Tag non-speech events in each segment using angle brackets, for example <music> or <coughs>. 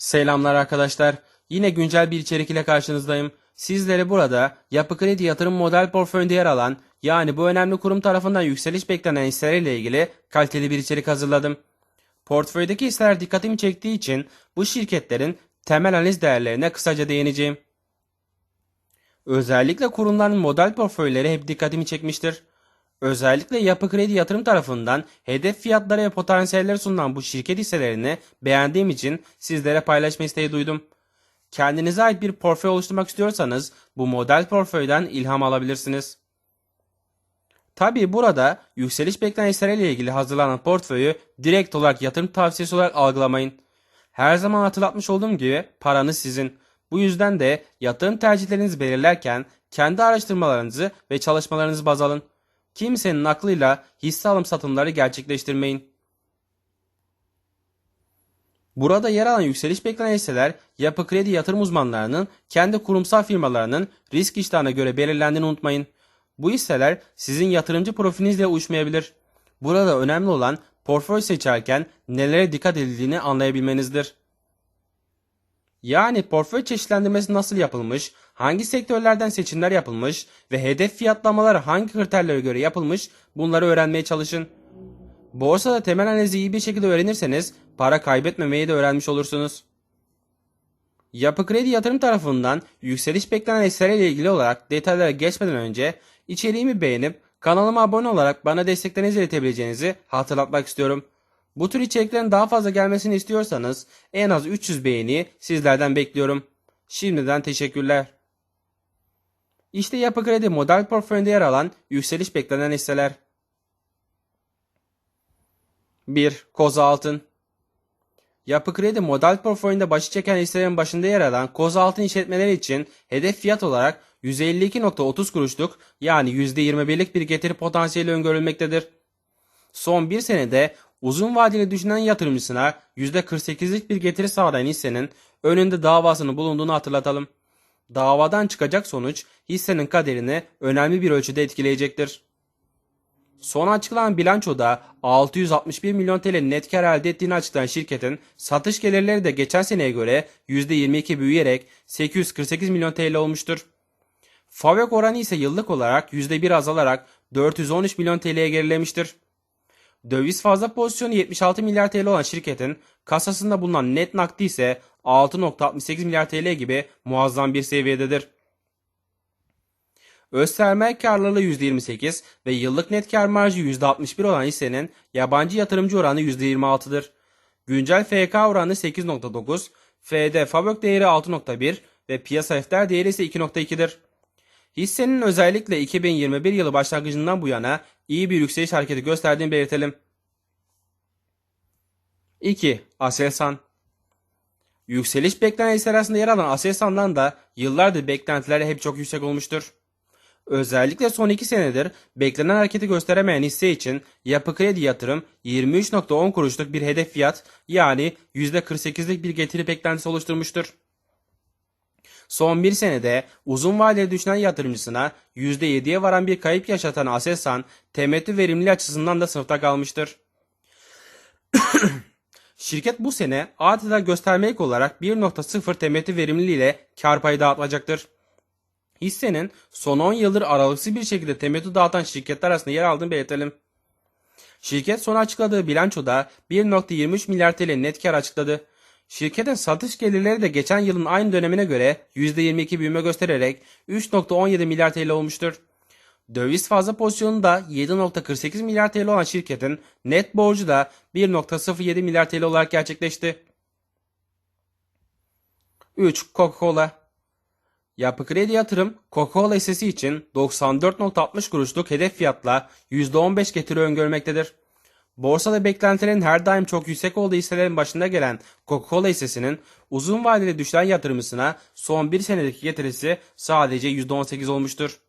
Selamlar arkadaşlar. Yine güncel bir içerik ile karşınızdayım. Sizlere burada Yapı Kredi Yatırım Model Portföyünde yer alan yani bu önemli kurum tarafından yükseliş beklenen hisseleriyle ilgili kaliteli bir içerik hazırladım. Portföydeki hisseler dikkatimi çektiği için bu şirketlerin temel analiz değerlerine kısaca değineceğim. Özellikle kurumların model portföyleri hep dikkatimi çekmiştir. Özellikle Yapı Kredi Yatırım tarafından hedef fiyatları ve potansiyelleri sunulan bu şirket hisselerini beğendiğim için sizlere paylaşma isteği duydum. Kendinize ait bir portföy oluşturmak istiyorsanız bu model portföyden ilham alabilirsiniz. Tabii burada yükseliş beklenen hisseleriyle ilgili hazırlanan portföyü direkt olarak yatırım tavsiyesi olarak algılamayın. Her zaman hatırlatmış olduğum gibi paranız sizin. Bu yüzden de yatırım tercihlerinizi belirlerken kendi araştırmalarınızı ve çalışmalarınızı baz alın. Kimsenin aklıyla hisse alım satımları gerçekleştirmeyin. Burada yer alan yükseliş beklenen hisseler yapı kredi yatırım uzmanlarının kendi kurumsal firmalarının risk iştahına göre belirlendiğini unutmayın. Bu hisseler sizin yatırımcı profilinizle uyuşmayabilir. Burada önemli olan portföy seçerken nelere dikkat edildiğini anlayabilmenizdir. Yani portföy çeşitlendirmesi nasıl yapılmış, hangi sektörlerden seçimler yapılmış ve hedef fiyatlamalar hangi kriterlere göre yapılmış bunları öğrenmeye çalışın. Borsada temel analizi iyi bir şekilde öğrenirseniz para kaybetmemeyi de öğrenmiş olursunuz. Yapı Kredi Yatırım tarafından yükseliş beklenen hisselerle ilgili olarak detaylara geçmeden önce içeriğimi beğenip kanalıma abone olarak bana desteklerinizi iletebileceğinizi hatırlatmak istiyorum. Bu tür içeriklerin daha fazla gelmesini istiyorsanız en az 300 beğeni sizlerden bekliyorum. Şimdiden teşekkürler. İşte Yapı Kredi model portföyünde yer alan yükseliş beklenen hisseler. 1. Koza Altın Yapı Kredi model portföyünde başı çeken hisselerin başında yer alan Koza Altın işletmeleri için hedef fiyat olarak 152.30 kuruşluk yani %21'lik bir getiri potansiyeli öngörülmektedir. Son bir senede uzun vadeli düşünen yatırımcısına %48'lik bir getiri sağlayan hissenin önünde davasının bulunduğunu hatırlatalım. Davadan çıkacak sonuç hissenin kaderini önemli bir ölçüde etkileyecektir. Son açıklanan bilançoda 661 milyon TL net kar elde ettiğini açıklayan şirketin satış gelirleri de geçen seneye göre %22 büyüyerek 848 milyon TL olmuştur. Fabrik oranı ise yıllık olarak %1 azalarak 413 milyon TL'ye gerilemiştir. Döviz fazla pozisyonu 76 milyar TL olan şirketin kasasında bulunan net nakdi ise 6.68 milyar TL gibi muazzam bir seviyededir. Öz sermaye karlılığı %28 ve yıllık net kar marjı %61 olan hissenin yabancı yatırımcı oranı %26'dır. Güncel FK oranı 8.9, FD fabrik değeri 6.1 ve piyasa defter değeri ise 2.2'dir. Hissenin özellikle 2021 yılı başlangıcından bu yana iyi bir yükseliş hareketi gösterdiğini belirtelim. 2. Aselsan Yükseliş beklenen hisseler arasında yer alan Aselsan'dan da yıllardır beklentiler hep çok yüksek olmuştur. Özellikle son 2 senedir beklenen hareketi gösteremeyen hisse için Yapı Kredi Yatırım 23.10 kuruşluk bir hedef fiyat yani %48'lik bir getiri beklentisi oluşturmuştur. Son bir senede uzun vadeli düşünen yatırımcısına %7'ye varan bir kayıp yaşatan Aselsan temettü verimliliği açısından da sınıfta kalmıştır. <clears throat> Şirket bu sene adeta göstermelik olarak 1.0 temettü verimliliği ile kar payı dağıtacaktır. Hissenin son 10 yıldır aralıksız bir şekilde temettü dağıtan şirketler arasında yer aldığını belirtelim. Şirket son açıkladığı bilançoda 1.23 milyar TL net kar açıkladı. Şirketin satış gelirleri de geçen yılın aynı dönemine göre %22 büyüme göstererek 3.17 milyar TL olmuştur. Döviz fazla pozisyonunda 7.48 milyar TL olan şirketin net borcu da 1.07 milyar TL olarak gerçekleşti. 3. Coca-Cola Yapı Kredi Yatırım Coca-Cola hissesi için 94.60 kuruşluk hedef fiyatla %15 getiri öngörmektedir. Borsada beklentilerin her daim çok yüksek olduğu hisselerin başında gelen Coca-Cola hissesinin uzun vadeli düşen yatırımcısına son bir senedeki getirisi sadece %18 olmuştur.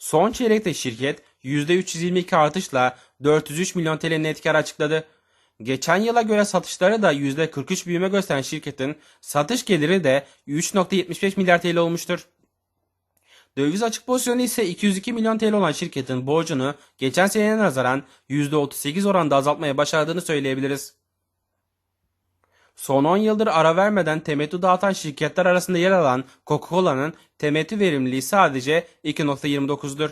Son çeyrekte şirket %322 artışla 403 milyon TL net kar açıkladı. Geçen yıla göre satışları da %43 büyüme gösteren şirketin satış geliri de 3.75 milyar TL olmuştur. Döviz açık pozisyonu ise 202 milyon TL olan şirketin borcunu geçen seneye nazaran %38 oranda azaltmaya başardığını söyleyebiliriz. Son 10 yıldır ara vermeden temettü dağıtan şirketler arasında yer alan Coca-Cola'nın temettü verimliliği sadece 2.29'dur.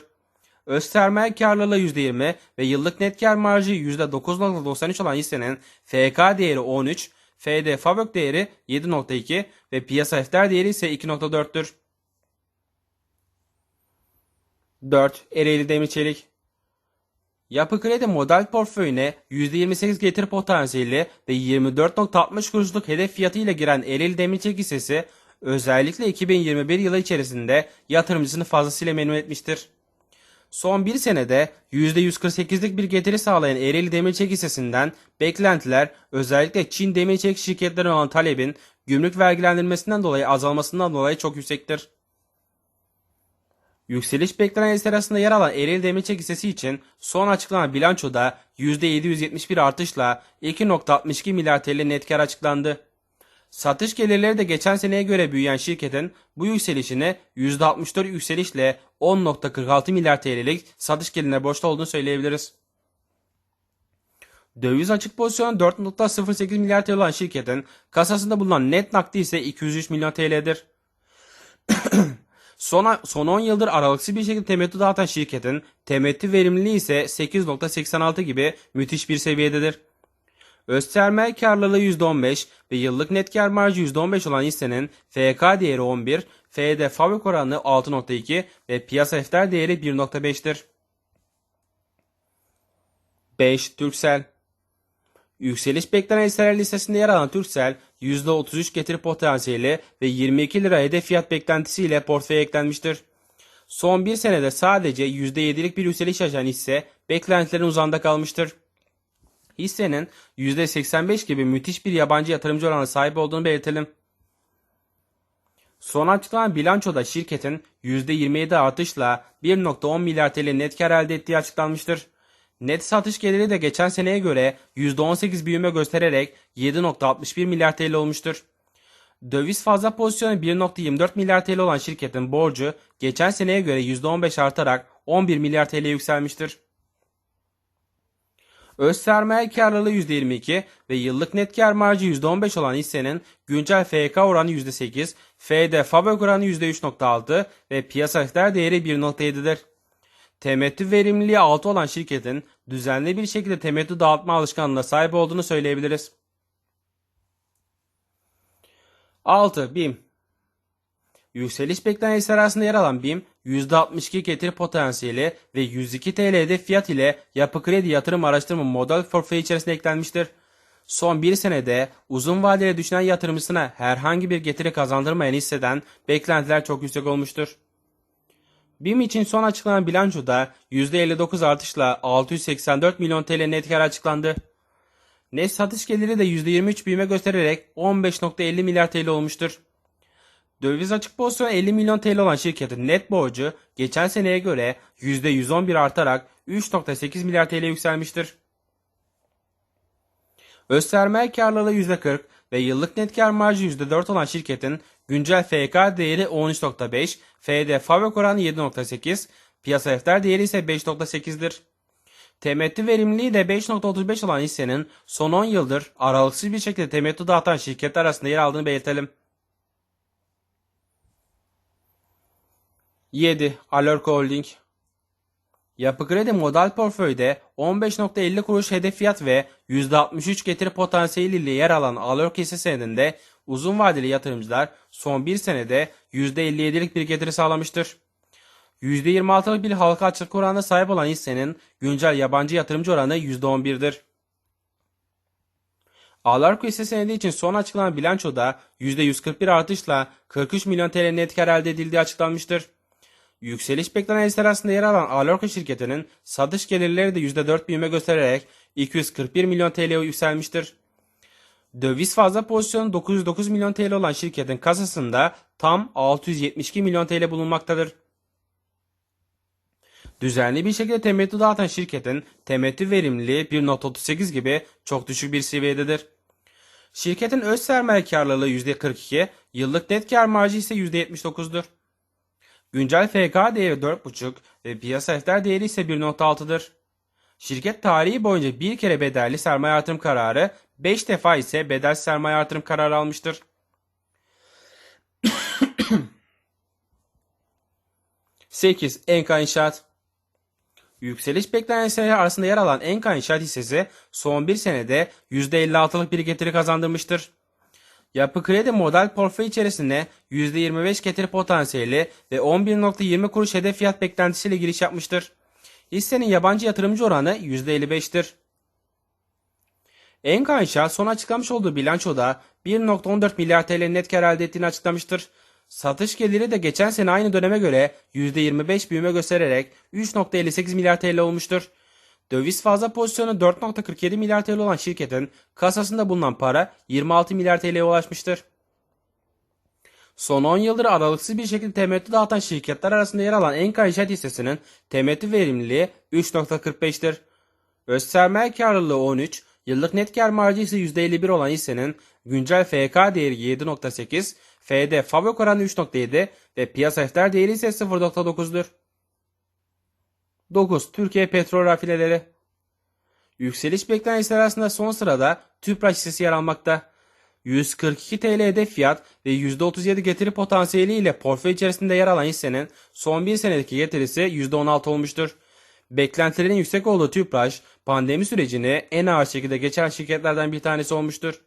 Öz sermaye karlılığı %20 ve yıllık net kar marjı %9.93 olan hissenin FK değeri 13, FD Fabök değeri 7.2 ve piyasa efter değeri ise 2.4'tür. 4. Ereğli Demir Çelik Yapı Kredi model portföyüne %28 getir potansiyeli ve 24.60 kuruşluk hedef fiyatı ile giren Ereğli Demirçelik hissesi özellikle 2021 yılı içerisinde yatırımcısını fazlasıyla memnun etmiştir. Son bir senede %148'lik bir getiri sağlayan Ereğli Demirçelik hissesinden beklentiler özellikle Çin demirçelik şirketlerine olan talebin gümrük vergilendirmesinden dolayı azalmasından dolayı çok yüksektir. Yükseliş beklenen hisseler arasında yer alan Ereğli Demirçelik hissesi için son açıklanan bilançoda %771 artışla 2.62 milyar TL net kar açıklandı. Satış gelirleri de geçen seneye göre büyüyen şirketin bu yükselişini %64 yükselişle 10.46 milyar TL'lik satış gelirine borçlu olduğunu söyleyebiliriz. Döviz açık pozisyonu 4.08 milyar TL olan şirketin kasasında bulunan net nakdi ise 203 milyon TL'dir. <clears throat> Son, son 10 yıldır aralıksız bir şekilde temettü dağıtan şirketin temettü verimliliği ise 8.86 gibi müthiş bir seviyededir. Öz sermaye karlılığı %15 ve yıllık net kar marjı %15 olan hissenin FK değeri 11, FD fabrik oranı 6.2 ve piyasa efter değeri 1.5'tir. 5. Türksel Yükseliş beklenen hisseler listesinde yer alan Türksel, %33 getiri potansiyeli ve 22 lira hedef fiyat beklentisiyle portföye eklenmiştir. Son bir senede sadece %7'lik bir yükseliş yaşayan hisse beklentilerin uzağında kalmıştır. Hissenin %85 gibi müthiş bir yabancı yatırımcı oranına sahip olduğunu belirtelim. Son açıklanan bilançoda şirketin %27 artışla 1.10 milyar TL net kar elde ettiği açıklanmıştır. Net satış geliri de geçen seneye göre %18 büyüme göstererek 7.61 milyar TL olmuştur. Döviz fazla pozisyonu 1.24 milyar TL olan şirketin borcu geçen seneye göre %15 artarak 11 milyar TL yükselmiştir. Öz sermaye karlılığı %22 ve yıllık net kar marjı %15 olan hissenin güncel FK oranı %8, FD Fabrik oranı %3.6 ve piyasa değeri 1.7'dir. Temettü verimliliği 6 olan şirketin düzenli bir şekilde temettü dağıtma alışkanlığına sahip olduğunu söyleyebiliriz. 6. BİM Yükseliş beklenen hisseler arasında yer alan BİM, %62 getiri potansiyeli ve 102 TL hedef fiyat ile Yapı Kredi Yatırım Araştırma Model Portföyü içerisinde eklenmiştir. Son bir senede uzun vadeli düşünen yatırımcısına herhangi bir getiri kazandırmayan hisseden beklentiler çok yüksek olmuştur. BİM için son açıklanan bilançoda %59 artışla 684 milyon TL net kar açıklandı. Net satış geliri de %23 büyüme göstererek 15.50 milyar TL olmuştur. Döviz açık pozisyonu 50 milyon TL olan şirketin net borcu geçen seneye göre %111 artarak 3.8 milyar TL yükselmiştir. Öz karlılığı %40 ve yıllık net kar marjı %4 olan şirketin güncel FK değeri 13.5, FD fabrik oranı 7.8, piyasa efter değeri ise 5.8'dir. Temettü verimliliği de 5.35 olan hissenin son 10 yıldır aralıksız bir şekilde temettü dağıtan şirketler arasında yer aldığını belirtelim. 7. Alorco Holding Yapı Kredi model portföyde 15.50 kuruş hedef fiyat ve %63 getiri potansiyeliyle yer alan Alorco hisse senedinde uzun vadeli yatırımcılar son bir senede %57'lik bir getiri sağlamıştır. %26'lık bir halka açık oranına sahip olan hissenin güncel yabancı yatırımcı oranı %11'dir. Alarko hisse senedi için son açıklanan bilançoda %141 artışla 43 milyon TL net kar elde edildiği açıklanmıştır. Yükseliş beklenen hisseler arasında yer alan Alorco şirketinin satış gelirleri de %4 büyüme göstererek 241 milyon TL'ye yükselmiştir. Döviz fazla pozisyonu 909 milyon TL olan şirketin kasasında tam 672 milyon TL bulunmaktadır. Düzenli bir şekilde temettü dağıtan şirketin temettü verimliliği 1.38 gibi çok düşük bir seviyededir. Şirketin öz sermaye karlılığı %42, yıllık net kar marjı ise %79'dur. Güncel FK değeri 4.5 ve piyasa efter değeri ise 1.6'dır. Şirket tarihi boyunca bir kere bedelli sermaye artırım kararı, 5 defa ise bedelsiz sermaye artırım kararı almıştır. <coughs> Sekiz Enka İnşaat Yükseliş beklenen hisseler arasında yer alan Enka İnşaat hissesi son bir senede %56'lık bir getiri kazandırmıştır. Yapı Kredi model portföy içerisinde %25 getiri potansiyeli ve 11.20 kuruş hedef fiyat beklentisiyle giriş yapmıştır. Hissenin yabancı yatırımcı oranı %55'tir. Enka son açıklamış olduğu bilançoda 1.14 milyar TL net kar elde ettiğini açıklamıştır. Satış geliri de geçen sene aynı döneme göre %25 büyüme göstererek 3.58 milyar TL olmuştur. Döviz fazla pozisyonu 4.47 milyar TL olan şirketin kasasında bulunan para 26 milyar TL'ye ulaşmıştır. Son 10 yıldır aralıksız bir şekilde temettü dağıtan şirketler arasında yer alan Enka İnşaat hissesinin temettü verimliliği 3.45'tir. Öz sermaye karlılığı 13, yıllık net kar marjı ise %51 olan hissenin güncel FK değeri 7.8, FD fabrik oranı 3.7 ve piyasa defter değeri ise 0.9'dur. 9. Türkiye Petrol Rafineleri Yükseliş beklenen hisseler arasında son sırada Tüpraş hissesi yer almakta. 142 TL hedef fiyat ve %37 getiri potansiyeli ile portföy içerisinde yer alan hissenin son bir senedeki getirisi %16 olmuştur. Beklentilerin yüksek olduğu Tüpraş, pandemi sürecini en ağır şekilde geçen şirketlerden bir tanesi olmuştur.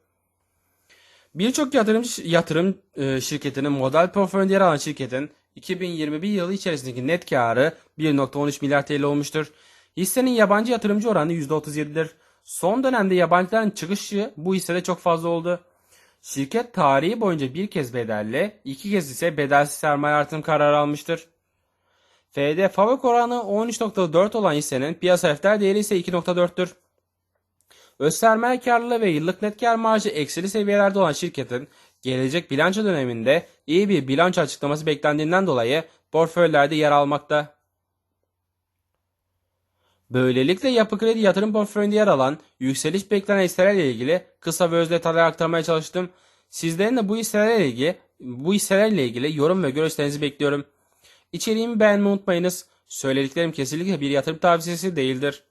Birçok yatırım, yatırım e, şirketinin model portföyünde yer alan şirketin 2021 yılı içerisindeki net karı 1.13 milyar TL olmuştur. Hissenin yabancı yatırımcı oranı %37'dir. Son dönemde yabancıların çıkışı bu hissede çok fazla oldu. Şirket tarihi boyunca bir kez bedelli, iki kez ise bedelsiz sermaye artırım kararı almıştır. FD fabrik oranı 13.4 olan hissenin piyasa defter değeri ise 2.4'tür. Öz sermaye karlılığı ve yıllık net kar marjı eksili seviyelerde olan şirketin gelecek bilanço döneminde iyi bir bilanço açıklaması beklendiğinden dolayı portföylerde yer almakta. Böylelikle Yapı Kredi yatırım portföyünde yer alan yükseliş beklenen hisselerle ilgili kısa ve öz detaylar aktarmaya çalıştım. Sizlerin de bu hisselerle ilgili bu hisselerle ilgili yorum ve görüşlerinizi bekliyorum. İçeriğimi beğenmeyi unutmayınız. Söylediklerim kesinlikle bir yatırım tavsiyesi değildir.